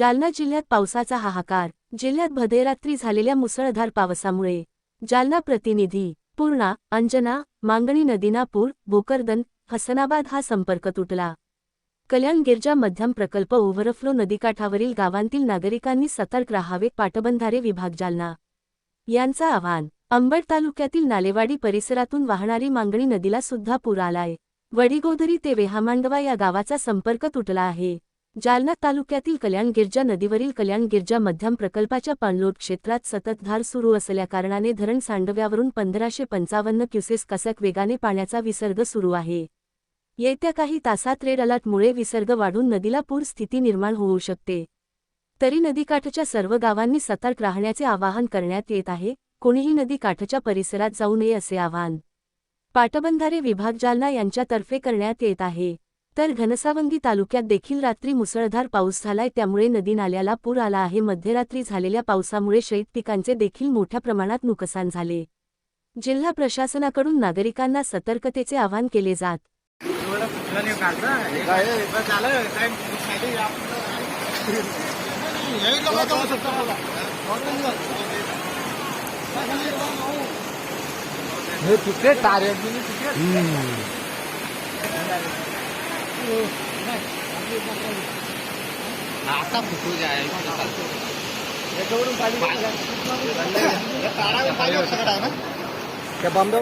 जालना जिल्ह्यात पावसाचा हाहाकार जिल्ह्यात भदेरात्री झालेल्या मुसळधार पावसामुळे. जालना प्रतिनिधी पूर्णा अंजना मांगणी नदीनापूर भोकरदन हसनाबाद हा संपर्क तुटला. कल्याण गिरजा मध्यम प्रकल्प ओव्हरफ्लो नदीकाठावरील गावांतील नागरिकांनी सतर्क राहावे पाटबंधारे विभाग जालना. यांचं आवाहन अंबड तालुक्यातील नालेवाडी परिसरातून वाहणारी मांगणी नदीला सुद्धा पूर आलाय. वडीगोदरी ते वेहामांडवा या गावाचा संपर्क तुटला आहे. जालना तालुक्यातील कल्याण गिरजा नदीवरील कल्याण गिरजा मध्यम प्रकल्पाच्या पाणलोट क्षेत्रात सतत धार सुरू असल्याकारणाने धरण सांडव्यावरून पंधराशे पंचावन्न क्युसेस कसक वेगाने पाण्याचा विसर्ग सुरू आहे. येत्या काही तासात रेड अलर्टमुळे विसर्ग वाढून नदीला पूर स्थिती निर्माण होऊ शकते. तरी नदीकाठच्या सर्व गावांनी सतर्क राहण्याचे आवाहन करण्यात येत आहे. कोणीही नदीकाठच्या परिसरात जाऊ नये असे आवाहन पाटबंधारे विभाग जालना यांच्यातर्फे करण्यात येत आहे. तर घनसावंगी तालुक्यात देखील रात्री मुसळधार पाऊस झालाय त्यामुळे नदी नाल्याला पूर आला आहे. मध्यरात्री झालेल्या पावसामुळे शैत पिकांचे देखील मोठ्या प्रमाणात नुकसान झाले. जिल्हा प्रशासनाकडून नागरिकांना सतर्कतेचे आवाहन केले जात. हे आता फुटू जाय याच्यावरून पाणी काढावे पाहिजे सगळं आहे ना त्या बंब